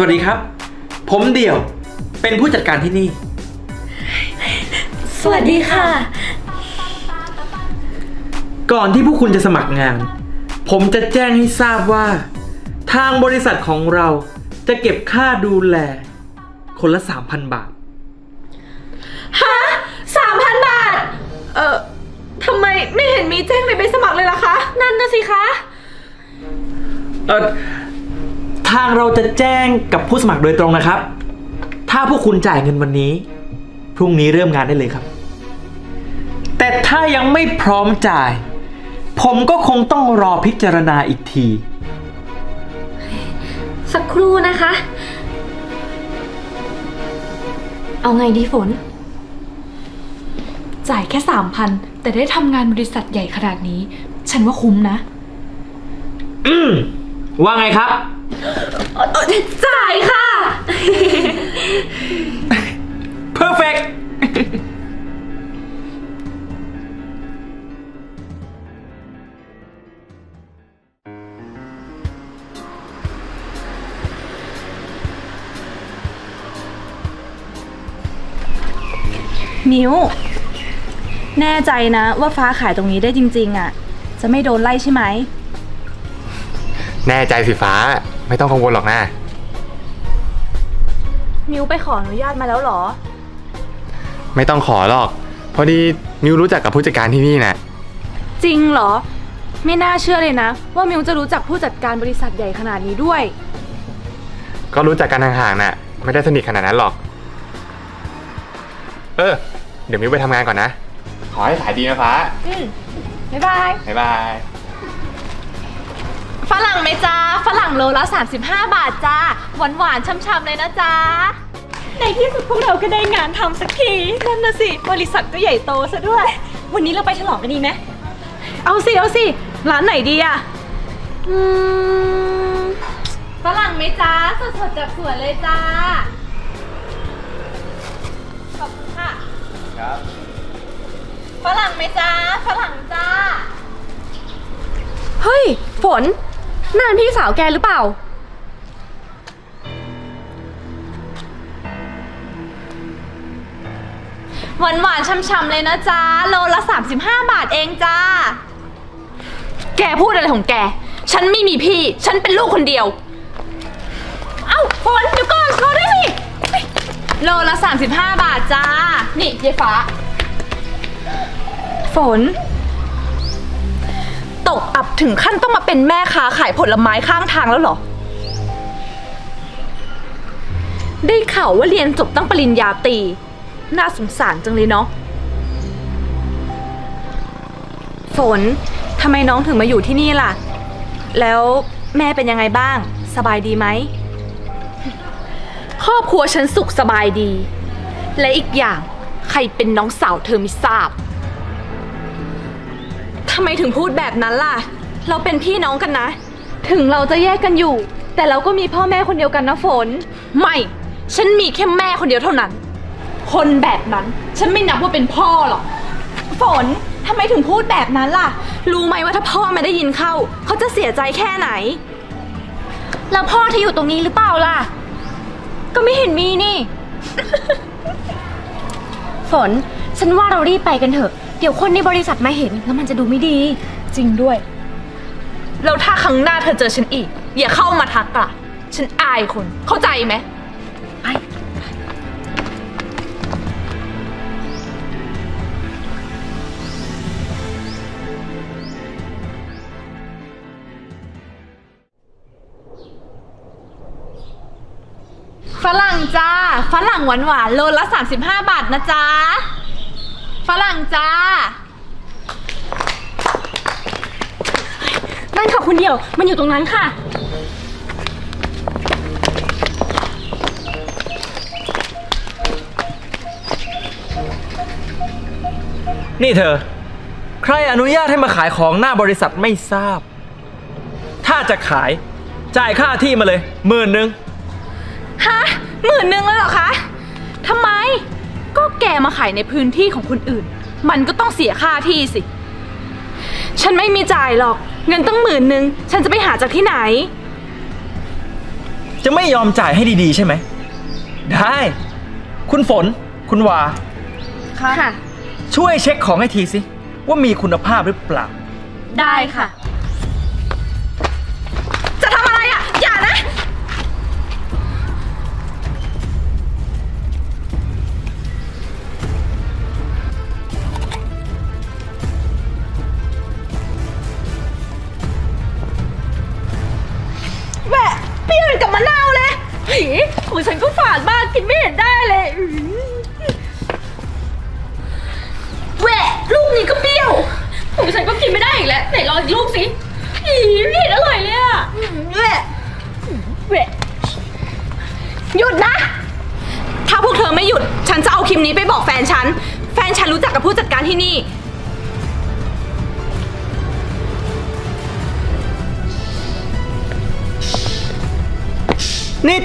สวัสดีครับ ผมเดี่ยว เป็นผู้จัดการที่นี่ สวัสดีค่ะ ก่อนที่พวกคุณจะสมัครงาน ผมจะแจ้งให้ทราบว่า ทางบริษัทของเราจะเก็บค่าดูแล คนละ 3,000 บาท ฮะสามพันบาท เอ่อทำไมไม่เห็นมีแจ้งในใบสมัครเลยล่ะคะ นั่นนะสิคะ เออ ทางเราจะแจ้งกับผู้สมัครโดยตรงนะครับ ถ้าพวกคุณจ่ายเงินวันนี้ พรุ่งนี้เริ่มงานได้เลยครับ แต่ถ้ายังไม่พร้อมจ่าย ผมก็คงต้องรอพิจารณาอีกที สักครู่นะคะ เอาไงดีฝน จ่ายแค่สามพันแต่ได้ทำงานบริษัทใหญ่ขนาดนี้ ฉันว่าคุ้มนะอืมว่าไงครับ จ่ายค่ะ perfect มิวแน่ใจนะว่าฟ้าขายตรงนี้ได้จริง ๆ อะ จะไม่โดนไล่ใช่ไหม แน่ใจสิฟ้า ไม่ต้องกังวลหรอกนะ มิวไปขออนุญาตมาแล้วเหรอ ไม่ต้องขอหรอก พอดีมิวรู้จักกับผู้จัดการที่นี่นะจริงเหรอ ไม่น่าเชื่อเลยนะ ว่ามิวจะรู้จักผู้จัดการบริษัทใหญ่ขนาดนี้ด้วย ก็รู้จักกันห่างๆน่ะ ไม่ได้สนิทขนาดนั้นหรอก เออ เดี๋ยวมิวไปทำงานก่อนนะ ขอให้ขายดีนะฟ้าอืมบ๊ายบาย บ๊ายบาย ฝรั่งไหมจ้าฝรั่งโลละ 35 บาทจ้า หวานหวานๆช่ำๆเลยนะจ้าในที่สุดพวกเราก็ได้งานทำสักทีนั่นนะสิ บริษัทก็ใหญ่โตซะด้วย วันนี้เราไปฉลองกันดีไหมเอาสิ เอาสิ ร้านไหนดีอะอืมฝรั่งไหมจ้าสดๆจากสวนเลยจ้า ขอบคุณค่ะ ครับ ฝรั่งไหมจ้าฝรั่งจ้า เฮ้ย ฝน นั่นพี่สาวแกหรือเปล่า หวานหวานๆช่ำๆเลยนะจ้าโลละ 35 บาทเองจ้า แกพูดอะไรของแก ฉันไม่มีพี่ ฉันเป็นลูกคนเดียว เอ้าฝนเดี๋ยวก่อนรอด้วยสิเฮ้ยโลละ 35 บาทจ้า นี่ยายฟ้า ฝน ตกอับถึงขั้นต้องมาเป็นแม่ค้าขายผลไม้ข้างทางแล้วเหรอ ได้ข่าวว่าเรียนจบตั้งปริญญาตรี น่าสงสารจังเลยเนาะ ฝน ทำไมน้องถึงมาอยู่ที่นี่ล่ะ แล้วแม่เป็นยังไงบ้าง สบายดีไหม ครอบครัวฉันสุขสบายดี และอีกอย่างใครเป็นน้องสาวเธอไม่ทราบ ทำไมถึงพูดแบบนั้นล่ะ เราเป็นพี่น้องกันนะ ถึงเราจะแยกกันอยู่ แต่เราก็มีพ่อแม่คนเดียวกันนะฝน ไม่ ฉันมีแค่แม่คนเดียวเท่านั้น คนแบบนั้น ฉันไม่นับว่าเป็นพ่อหรอก ฝนทำไมถึงพูดแบบนั้นล่ะ รู้ไหมว่าถ้าพ่อไม่ได้ยินเข้า เขาจะเสียใจแค่ไหน แล้วพ่อที่อยู่ตรงนี้หรือเปล่าล่ะ ก็ไม่เห็นมีนี่ ฝน ฉันว่าเรารีบไปกันเถอะ เดี๋ยวคนในบริษัทมาเห็นแล้วมันจะดูไม่ดี จริงด้วย แล้วถ้าครั้งหน้าเธอเจอฉันอีก อย่าเข้ามาทักล่ะ ฉันอายคน เข้าใจไหมฝรั่งจ้า ฝรั่งหวานหวานๆโลละ 35 บาทนะจ๊ะ ฝรั่งจ้า นั่นค่ะคุณเดี่ยว มันอยู่ตรงนั้นค่ะ นี่เธอ ใครอนุญาตให้มาขายของหน้าบริษัทไม่ทราบ ถ้าจะขาย จ่ายค่าที่มาเลยหมื่นหนึ่ง ฮะหมื่นหนึ่งเลยเหรอคะทำไม ก็แกมาขายในพื้นที่ของคนอื่น มันก็ต้องเสียค่าที่สิ ฉันไม่มีจ่ายหรอก เงินตั้งหมื่นหนึ่งฉันจะไปหาจากที่ไหน จะไม่ยอมจ่ายให้ดีๆ ใช่ไหม ได้ คุณฝน คุณวา ค่ะ ช่วยเช็คของให้ทีสิ ว่ามีคุณภาพหรือเปล่า ได้ค่ะ นก็กินไม่ได้อีกแล้วไหนลองอีกลูกสิผีไม่เห็นอร่อยเลยอะแหวะแหวะหยุดนะ ถ้าพวกเธอไม่หยุด ฉันจะเอาคลิปนี้ไปบอกแฟนฉัน แฟนฉันรู้จักกับผู้จัดการที่นี่ นี่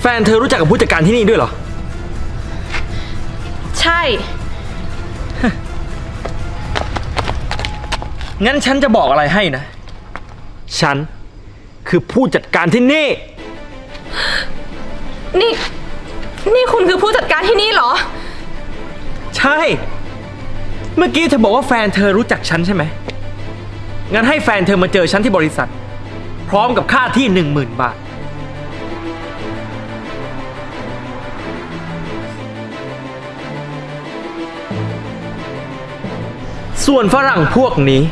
แฟนเธอรู้จักกับผู้จัดการที่นี่ด้วยเหรอ ใช่ งั้นฉันจะบอกอะไรให้นะ ฉันคือผู้จัดการที่นี่ นี่ นี่คุณคือผู้จัดการที่นี่เหรอ ใช่ เมื่อกี้เธอบอกว่าแฟนเธอรู้จักฉันใช่ไหม งั้นให้แฟนเธอมาเจอฉันที่บริษัท พร้อมกับค่าที่หนึ่งหมื่นบาท ส่วนฝรั่งพวกนี้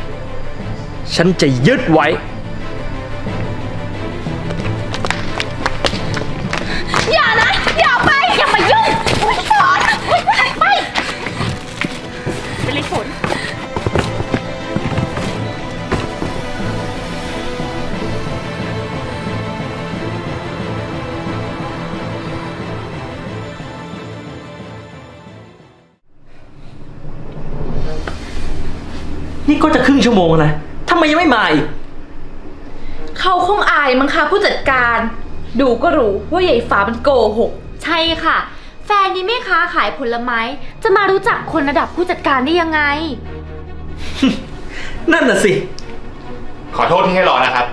ฉันจะยึดไว้ อย่านะ อย่าไป อย่ามายุ่งฝนไป ไปเลยฝนนี่ก็จะครึ่งชั่วโมงแล้วนะทำไมยังไม่มาอีก เขาคงอาย มั้งคะผู้จัดการ ดูก็รู้ว่าใหญ่ฟ้ามันโกหก ใช่ค่ะ แฟนนี่แม่ค้าขายผลไม้ จะมารู้จักคนระดับผู้จัดการได้ยังไง นั่นน่ะสิ ขอโทษที่ให้รอนะครับ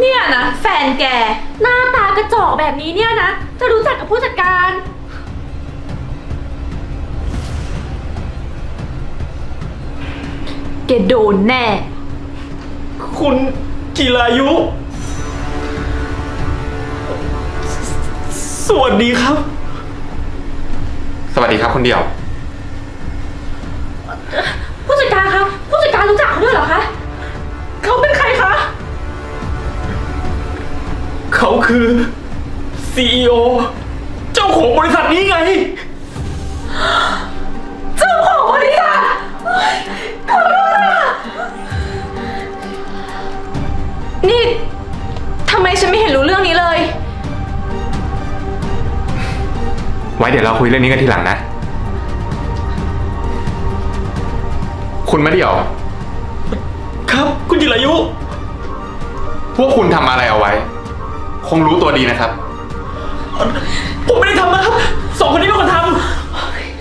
เนี่ยนะแฟนแก หน้าตากระจอกแบบนี้เนี่ยนะ จะรู้จักกับผู้จัดการ แกโดนแน่ คุณจิรายุ สวัสดีครับ สวัสดีครับคุณเดี่ยว ผู้จัดการคะ ผู้จัดการรู้จักเขาด้วยเหรอคะ เขาเป็นใคร เขาคือ CEO เจ้าของบริษัทนี้ไงนี่ทำไมฉันไม่เห็นรู้เรื่องนี้เลย ไว้เดี๋ยวเราคุยเรื่องนี้กันทีหลังนะ คุณมะเดี่ยว ครับ คุณจิรายุ พวกคุณทำอะไรเอาไว้ คงรู้ตัวดีนะครับ ผมไม่ได้ทำนะครับสองคนนี้เป็นคนท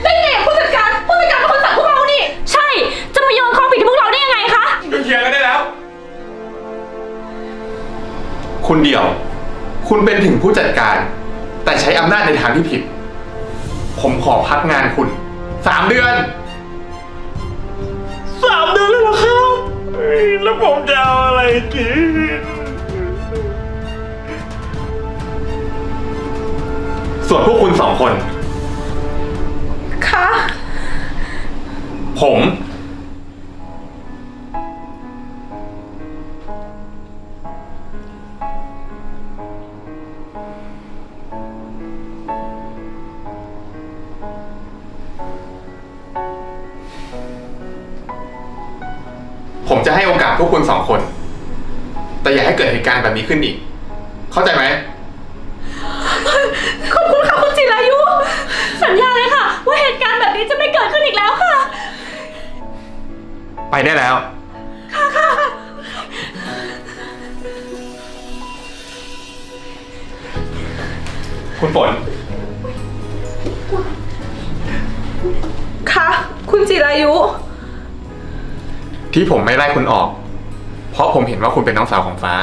ได้ไงผู้จัดการผู้จัดการเป็นคนสั่งพวกเรานี่ ใช่ จะมาโยนความผิดให้พวกเราได้ยังไงคะ หยุดเถียงกันได้แล้ว คุณเดี่ยว คุณเป็นถึงผู้จัดการ แต่ใช้อำนาจในทางที่ผิด ผมขอพักงานคุณสามเดือนำสามเดือนเลยเหรอครับเฮ้ยแล้วผมจะเอาอะไรกิน ส่วนพวกคุณสองคนคะผม ผมจะให้โอกาสพวกคุณสองคน แต่อย่าให้เกิดเหตุการณ์แบบนี้ขึ้นอีก เข้าใจไหม ไปได้แล้ว คุณฝนคะคุณจิรายุ ที่ผมไม่ไล่คุณออก เพราะผมเห็นว่าคุณเป็นน้องสาวของฟ้า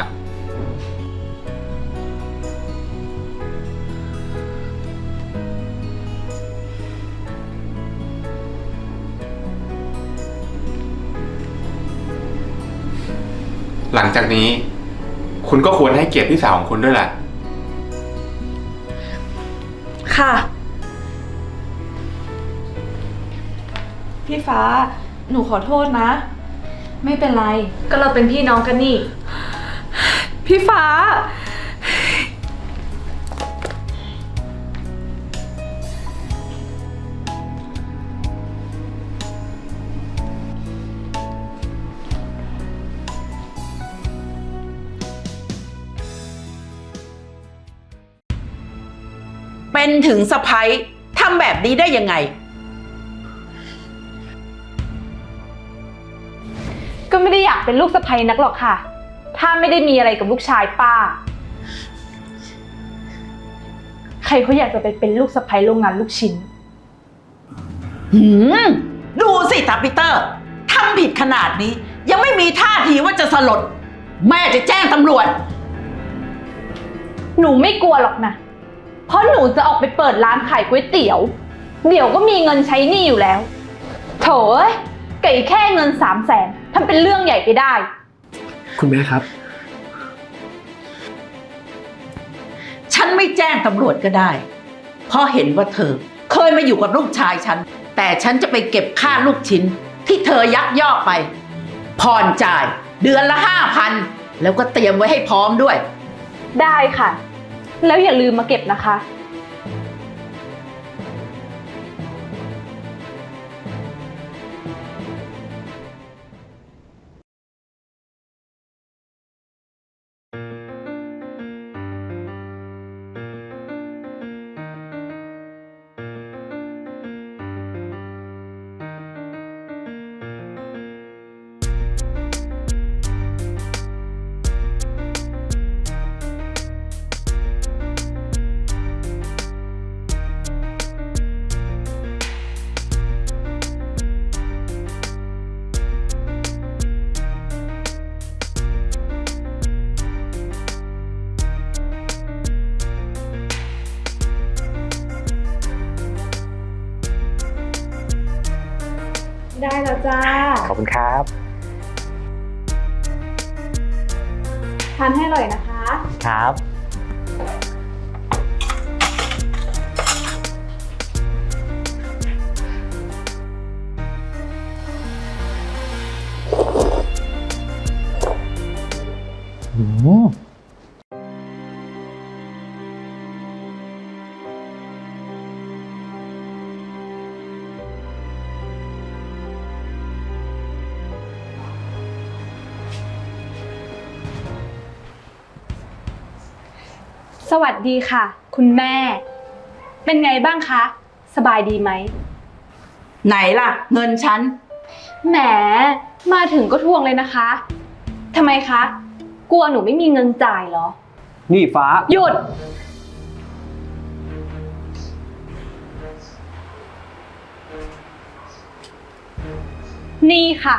หลังจากนี้ คุณก็ควรให้เกียรติพี่สาวของคุณด้วยแหละ ค่ะ พี่ฟ้า หนูขอโทษนะ ไม่เป็นไร ก็เราเป็นพี่น้องกันนี่ พี่ฟ้า ถึงสะพ้ยทำแบบนี้ได้ยังไง ก็ไม่ได้อยากเป็นลูกสะใภ้นักหรอกค่ะ ถ้าไม่ได้มีอะไรกับลูกชายป้า ใครเขาอยากจะไปเป็นลูกสะใภ้โรงงานลูกชิ้น หืม ดูสิตาปีเตอร์ทำผิดขนาดนี้ ยังไม่มีท่าทีว่าจะสลด แม่จะแจ้งตำรวจ หนูไม่กลัวหรอกนะ เพราะหนูจะออกไปเปิดร้านขายก๋วยเตี๋ยว เดี๋ยวก็มีเงินใช้หนี้อยู่แล้ว โถเอ้ยไก่แค่เงินสามแสนทำเป็นเรื่องใหญ่ไปได้ คุณแม่ครับ ฉันไม่แจ้งตำรวจก็ได้เพราะเห็นว่าเธอ เคยมาอยู่กับลูกชายฉัน แต่ฉันจะไปเก็บค่าลูกชิ้น ที่เธอยักยอกไป ผ่อนจ่าย เดือนละห้าพันแล้วก็เตรียมไว้ให้พร้อมด้วย ได้ค่ะ แล้วอย่าลืมมาเก็บนะคะ วัสดีค่ะ คุณแม่ เป็นไงบ้างคะ สบายดีไหม ไหนล่ะ เงินฉัน แหม มาถึงก็ทวงเลยนะคะ ทำไมคะ กลัวหนูไม่มีเงินจ่ายเหรอ นี่ฟ้า หยุด นี่ค่ะ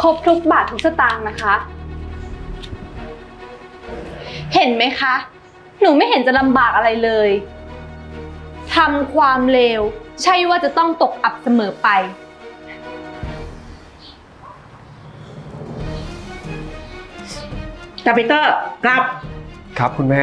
ครบทุกบาททุกสตางค์นะคะ เห็นไหมคะ หนูไม่เห็นจะลำบากอะไรเลยทำความเลวใช่ว่าจะต้องตกอับเสมอไปตาปีเตอร์กลับ ครับคุณแม่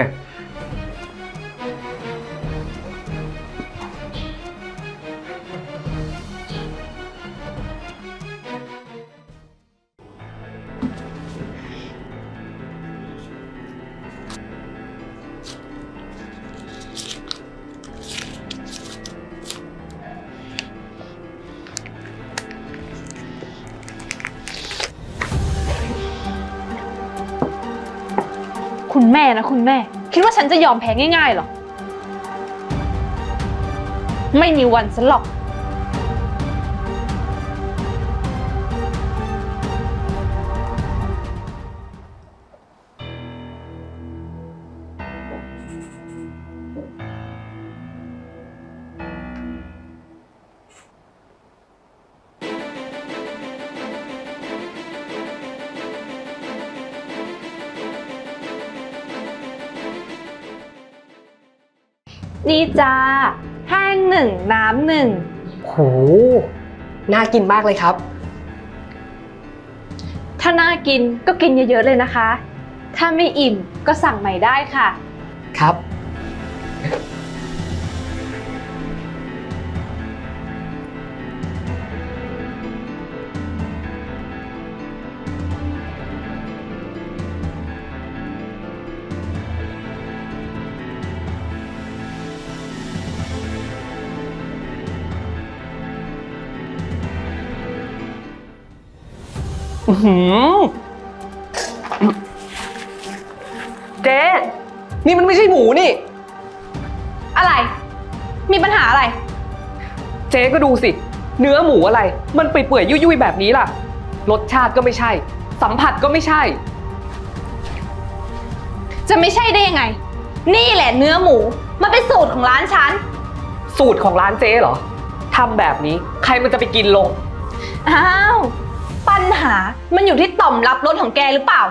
ฉันจะยอมแพ้ง่ายๆหรอ ไม่มีวันฉันหรอก จ้าแห้งหนึ่งน้ำหนึ่งโห น่ากินมากเลยครับ ถ้าน่ากินก็กินเยอะๆเลยนะคะ ถ้าไม่อิ่มก็สั่งใหม่ได้ค่ะ ครับ อื้อหือเจ๊นี่มันไม่ใช่หมูนี่ อะไร มีปัญหาอะไร เจ๊ก็ดูสิ เนื้อหมูอะไร มันเปื่อยๆยุ่ยๆแบบนี้ล่ะ รสชาติก็ไม่ใช่ สัมผัสก็ไม่ใช่ จะไม่ใช่ได้ยังไง นี่แหละเนื้อหมู มันเป็นสูตรของร้านฉัน สูตรของร้านเจ๊เหรอทำแบบนี้ ใครมันจะไปกินลง อ้าว ปัญหามันอยู่ที่ต่อมรับรสของแกหรือเปล่า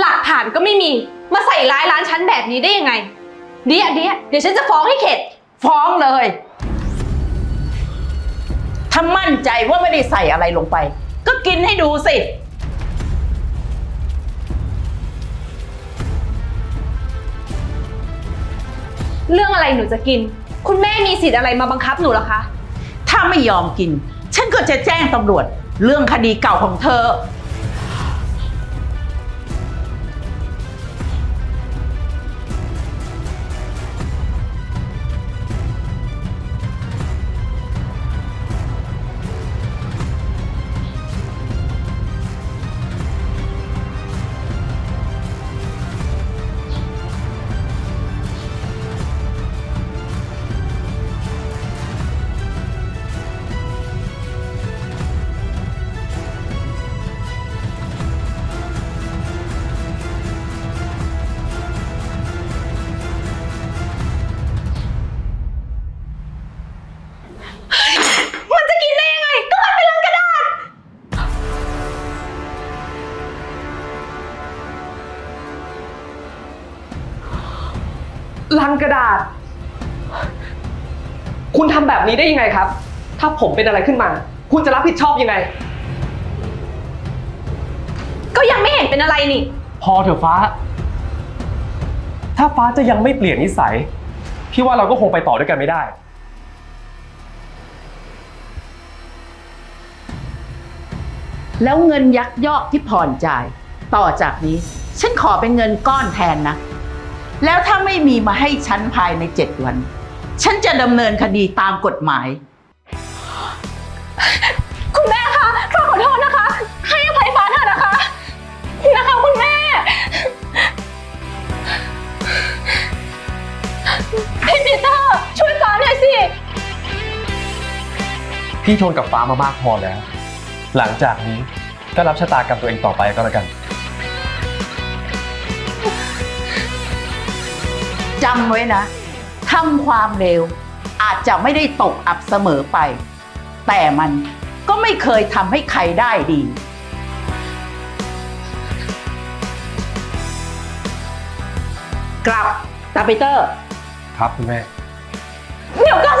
หลักฐานก็ไม่มีมาใส่ร้ายร้านฉันแบบนี้ได้ยังไง เดี๋ยวเดี๋ยวเดี๋ยวฉันจะฟ้องให้เข็ด ฟ้องเลย ถ้ามั่นใจว่าไม่ได้ใส่อะไรลงไป ก็กินให้ดูสิ เรื่องอะไรหนูจะกิน คุณแม่มีสิทธิ์อะไรมาบังคับหนูเหรอคะ ถ้าไม่ยอมกิน ฉันก็จะแจ้งตำรวจ เรื่องคดีเก่าของเธอ งกระดาษ คุณทำแบบนี้ได้ยังไงครับ ถ้าผมเป็นอะไรขึ้นมา คุณจะรับผิดชอบยังไง ก็ยังไม่เห็นเป็นอะไรนี่ พอเถอะฟ้า ถ้าฟ้าจะยังไม่เปลี่ยนนิสัย พี่ว่าเราก็คงไปต่อด้วยกันไม่ได้ แล้วเงินยักยอกที่ผ่อนจ่าย ต่อจากนี้ ฉันขอเป็นเงินก้อนแทนนะ แล้วถ้าไม่มีมาให้ฉันภายในเจ็ดวัน ฉันจะดำเนินคดีตามกฎหมาย คุณแม่คะฟ้าขอโทษนะคะ ให้อภัยฟ้าเถอะนะคะ นะคะคุณแม่ พี่ปีเตอร์ช่วยฟ้าหน่อยสิ พี่ทนกับฟ้ามามากพอแล้ว หลังจากนี้ก็รับชะตากรรมตัวเองต่อไปก็แล้วกัน จำไว้นะทำความเร็ว อาจจะไม่ได้ตกอับเสมอไป แต่มันก็ไม่เคยทำให้ใครได้ดี กลับตาปีเตอร์ ครับคุณแม่ เดี๋ยวก่อน